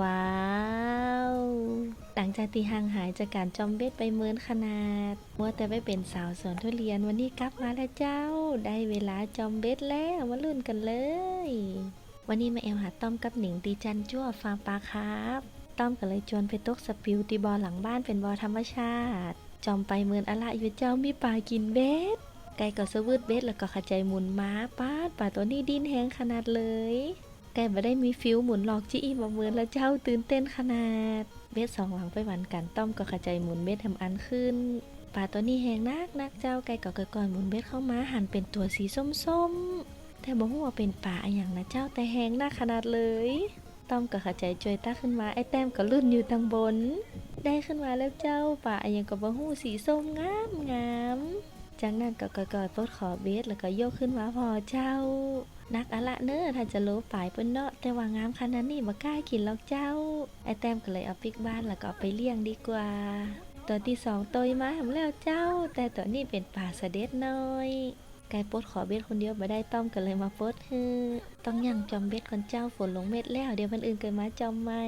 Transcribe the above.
ว้าว หลังจากที่ห่างหายจากการจอมเบ็ดไปเมินขนาดมัวแต่ไปเป็นสาวสวนทุเรียนวันนี้กลับมาแล้วเจ้า ได้เวลาจอมเบ็ดแล้วมาลุ้นกันเลย วันนี้มาแอลหาต้อมกับหนิงตีจันจ้วฟาร์มปลาครับต้อมก็เลยชวนไปตกสปิวตีบอหลังบ้านเป็นบอธรรมชาติ จอมไปเมินอะละอยู่เจ้ามีปลากินเบ็ดไก่ก็สวืดเบ็ดแล้วก็ขจายหมุนม้าป้าป่าตัวนี้ดินแห้งขนาดเลย ไก่บ่ได้มีฟิวหมุนหลอกจี้อีมาเหมือนแล้วเจ้าตื่นเต้นขนาด เบ็ดสองหลังไปหวันกันต้อมก็ขจายหมุนเบ็ดทำอันขึ้นป่าตัวนี้แหงนักนักเจ้าไก่ก็ก่อยๆหมุนเบ็ดเข้ามาหันเป็นตัวสีส้มๆ แต่บอกว่าเป็นป่าอย่างนะเจ้าแต่แหงนักขนาดเลยต้อมก็ขจายจอยตาขึ้นมาไอ้แต้มก็ลุ่นอยู่ตังบน ได้ขึ้นมาแล้วเจ้าป่าอย่างกับบ่ฮู้สีส้มงามงามจากนั้นก็ก่อยๆปลดขอเบสแล้วก็โยกขึ้นมาพอเจ้า นักอะละเนอถ้าจะรู้ฝ่ายเปิ้นเนาะแต่ว่างามขนาดนี้บ่กล้ากินหรอกเจ้า ไอ้แต้มก็เลยเอาปิกบ้านแล้วก็เอาไปเลี้ยงดีกว่า ตัวที่สองตัวมาทำแล้วเจ้า แต่ตัวนี้เป็นป่าเสด็จน้อยกายปดขอเบ็ดคนเดียวมาได้ต้อมก็เลยมาปดฮือต้องยังจอมเบ็ดคนเจ้าฝนลงเม็ดแล้ว เดี๋ยววันอื่นเกิดมาจอมไหม่